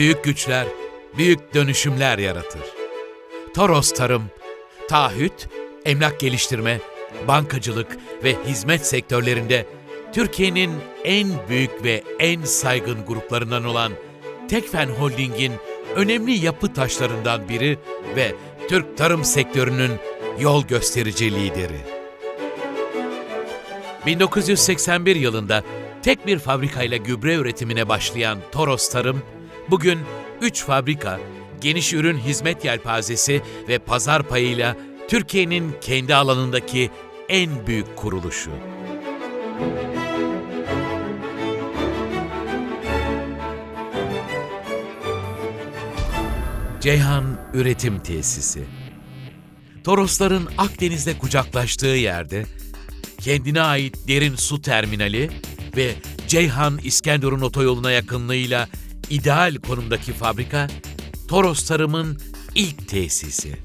büyük güçler, büyük dönüşümler yaratır. Toros Tarım, taahhüt, emlak geliştirme, bankacılık ve hizmet sektörlerinde Türkiye'nin en büyük ve en saygın gruplarından olan Tekfen Holding'in önemli yapı taşlarından biri ve Türk tarım sektörünün yol gösterici lideri. 1981 yılında tek bir fabrikayla gübre üretimine başlayan Toros Tarım, bugün 3 fabrika, geniş ürün hizmet yelpazesi ve pazar payıyla Türkiye'nin kendi alanındaki en büyük kuruluşu. Ceyhan Üretim Tesisi Torosların Akdeniz'de kucaklaştığı yerde kendine ait derin su terminali ve Ceyhan İskenderun otoyoluna yakınlığıyla ideal konumdaki fabrika Toros Tarım'ın ilk tesisi.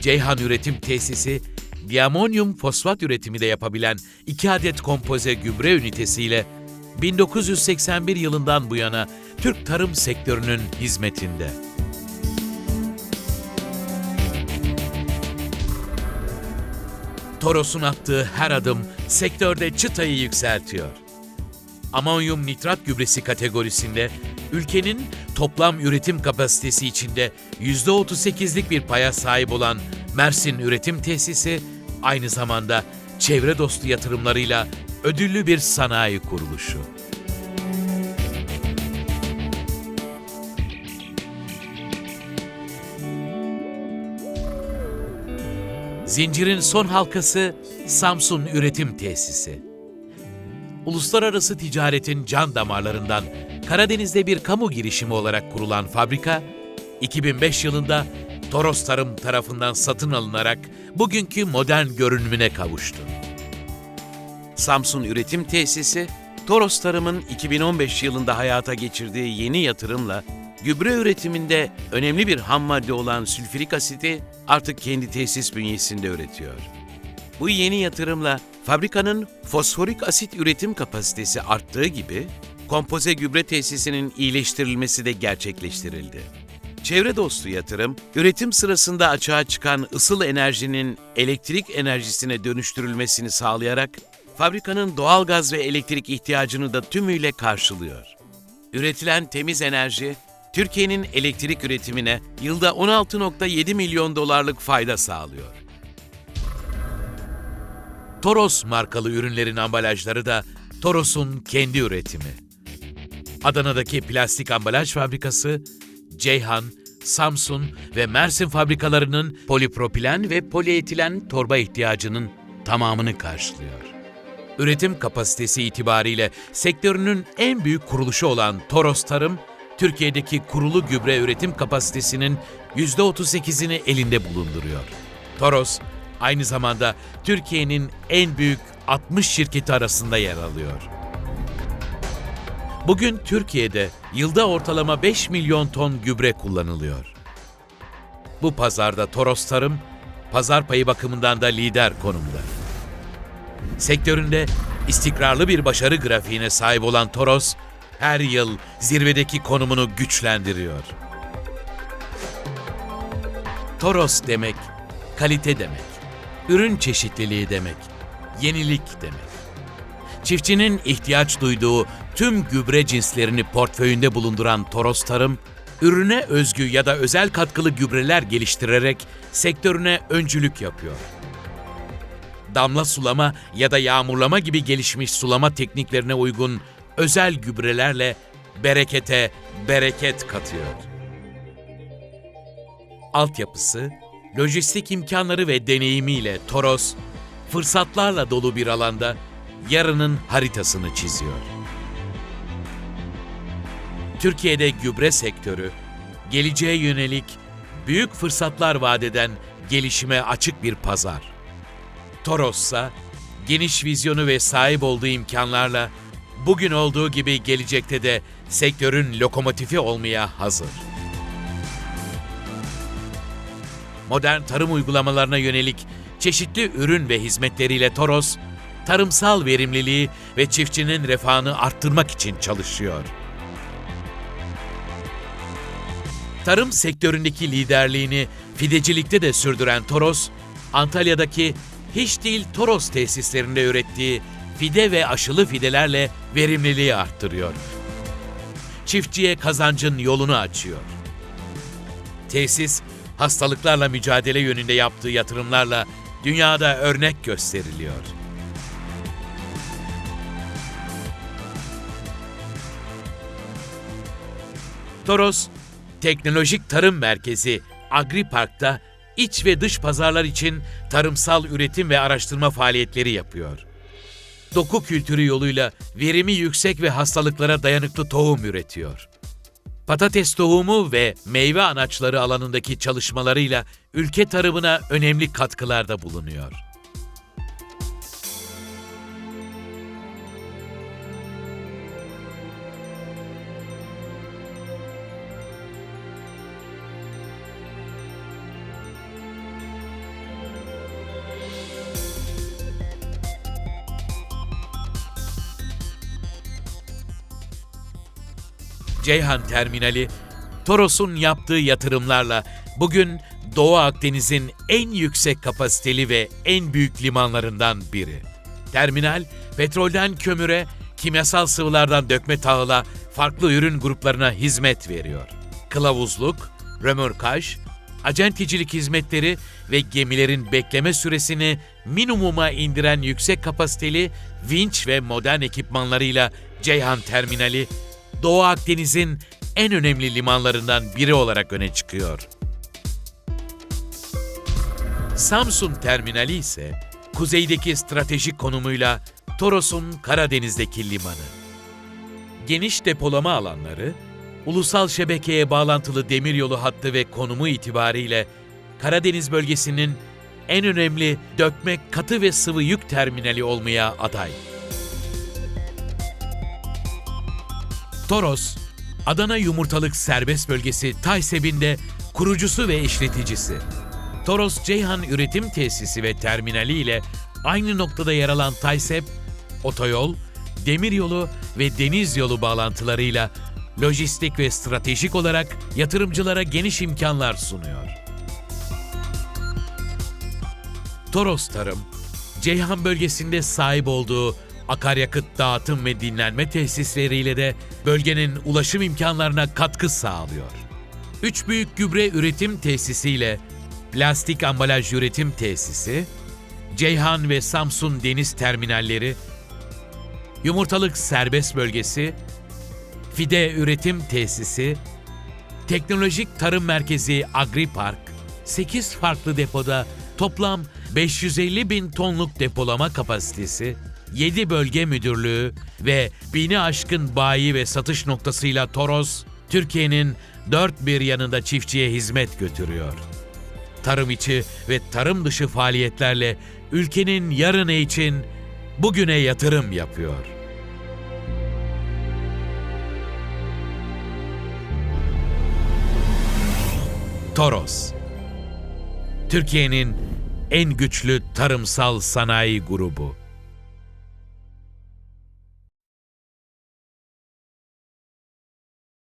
Ceyhan Üretim Tesisi, diamonyum fosfat üretimi de yapabilen 2 adet kompoze gübre ünitesiyle 1981 yılından bu yana Türk tarım sektörünün hizmetinde. Toros'un attığı her adım sektörde çıtayı yükseltiyor. Amonyum nitrat gübresi kategorisinde ülkenin toplam üretim kapasitesi içinde %38'lik bir paya sahip olan Mersin Üretim Tesisi aynı zamanda çevre dostu yatırımlarıyla ödüllü bir sanayi kuruluşu. Zincirin son halkası Samsun Üretim Tesisi. Uluslararası ticaretin can damarlarından Karadeniz'de bir kamu girişimi olarak kurulan fabrika, 2005 yılında Toros Tarım tarafından satın alınarak bugünkü modern görünümüne kavuştu. Samsun Üretim Tesisi, Toros Tarım'ın 2015 yılında hayata geçirdiği yeni yatırımla gübre üretiminde önemli bir ham madde olan sülfürik asiti artık kendi tesis bünyesinde üretiyor. Bu yeni yatırımla fabrikanın fosforik asit üretim kapasitesi arttığı gibi kompoze gübre tesisinin iyileştirilmesi de gerçekleştirildi. Çevre dostu yatırım, üretim sırasında açığa çıkan ısıl enerjinin elektrik enerjisine dönüştürülmesini sağlayarak fabrikanın doğal gaz ve elektrik ihtiyacını da tümüyle karşılıyor. Üretilen temiz enerji, Türkiye'nin elektrik üretimine yılda 16.7 milyon dolarlık fayda sağlıyor. Toros markalı ürünlerin ambalajları da Toros'un kendi üretimi. Adana'daki plastik ambalaj fabrikası, Ceyhan, Samsun ve Mersin fabrikalarının polipropilen ve polietilen torba ihtiyacının tamamını karşılıyor. Üretim kapasitesi itibariyle sektörünün en büyük kuruluşu olan Toros Tarım, Türkiye'deki kurulu gübre üretim kapasitesinin %38'ini elinde bulunduruyor. Toros, aynı zamanda Türkiye'nin en büyük 60 şirketi arasında yer alıyor. Bugün Türkiye'de yılda ortalama 5 milyon ton gübre kullanılıyor. Bu pazarda Toros Tarım, pazar payı bakımından da lider konumda. Sektöründe istikrarlı bir başarı grafiğine sahip olan Toros, her yıl zirvedeki konumunu güçlendiriyor. Toros demek, kalite demek, ürün çeşitliliği demek, yenilik demek. Çiftçinin ihtiyaç duyduğu tüm gübre cinslerini portföyünde bulunduran Toros Tarım, ürüne özgü ya da özel katkılı gübreler geliştirerek sektörüne öncülük yapıyor. Damla sulama ya da yağmurlama gibi gelişmiş sulama tekniklerine uygun özel gübrelerle berekete bereket katıyor. Altyapısı, lojistik imkanları ve deneyimiyle Toros, fırsatlarla dolu bir alanda yarının haritasını çiziyor. Türkiye'de gübre sektörü, geleceğe yönelik büyük fırsatlar vadeden gelişime açık bir pazar. Toros'sa geniş vizyonu ve sahip olduğu imkanlarla bugün olduğu gibi gelecekte de sektörün lokomotifi olmaya hazır. Modern tarım uygulamalarına yönelik çeşitli ürün ve hizmetleriyle Toros, tarımsal verimliliği ve çiftçinin refahını arttırmak için çalışıyor. Tarım sektöründeki liderliğini fidecilikte de sürdüren Toros, Antalya'daki hiç değil Toros tesislerinde ürettiği fide ve aşılı fidelerle verimliliği arttırıyor. Çiftçiye kazancın yolunu açıyor. Tesis, hastalıklarla mücadele yönünde yaptığı yatırımlarla dünyada örnek gösteriliyor. Toros, Teknolojik Tarım Merkezi Agripark'ta iç ve dış pazarlar için tarımsal üretim ve araştırma faaliyetleri yapıyor. Doku kültürü yoluyla verimi yüksek ve hastalıklara dayanıklı tohum üretiyor. Patates tohumu ve meyve anaçları alanındaki çalışmalarıyla ülke tarımına önemli katkılarda bulunuyor. Ceyhan Terminali, Toros'un yaptığı yatırımlarla bugün Doğu Akdeniz'in en yüksek kapasiteli ve en büyük limanlarından biri. Terminal, petrolden kömüre, kimyasal sıvılardan dökme tahıla farklı ürün gruplarına hizmet veriyor. Kılavuzluk, römorkaj, acenticilik hizmetleri ve gemilerin bekleme süresini minimuma indiren yüksek kapasiteli vinç ve modern ekipmanlarıyla Ceyhan Terminali, Doğu Akdeniz'in en önemli limanlarından biri olarak öne çıkıyor. Samsun Terminali ise kuzeydeki stratejik konumuyla Toros'un Karadeniz'deki limanı. Geniş depolama alanları, ulusal şebekeye bağlantılı demiryolu hattı ve konumu itibariyle Karadeniz bölgesinin en önemli dökme katı ve sıvı yük terminali olmaya aday. Toros, Adana Yumurtalık Serbest Bölgesi TAYSEB'in de kurucusu ve işleticisi. Toros Ceyhan Üretim Tesisi ve Terminali ile aynı noktada yer alan TAYSEB, otoyol, demiryolu ve deniz yolu bağlantılarıyla lojistik ve stratejik olarak yatırımcılara geniş imkanlar sunuyor. Toros Tarım, Ceyhan bölgesinde sahip olduğu akaryakıt dağıtım ve dinlenme tesisleriyle de bölgenin ulaşım imkanlarına katkı sağlıyor. Üç büyük gübre üretim tesisiyle plastik ambalaj üretim tesisi, Ceyhan ve Samsun deniz terminalleri, yumurtalık serbest bölgesi, fide üretim tesisi, teknolojik tarım merkezi Agripark, 8 farklı depoda toplam 550 bin tonluk depolama kapasitesi, 7 bölge müdürlüğü ve bini aşkın bayi ve satış noktasıyla Toros, Türkiye'nin dört bir yanında çiftçiye hizmet götürüyor. Tarım içi ve tarım dışı faaliyetlerle ülkenin yarını için bugüne yatırım yapıyor. Toros Türkiye'nin en güçlü tarımsal sanayi grubu.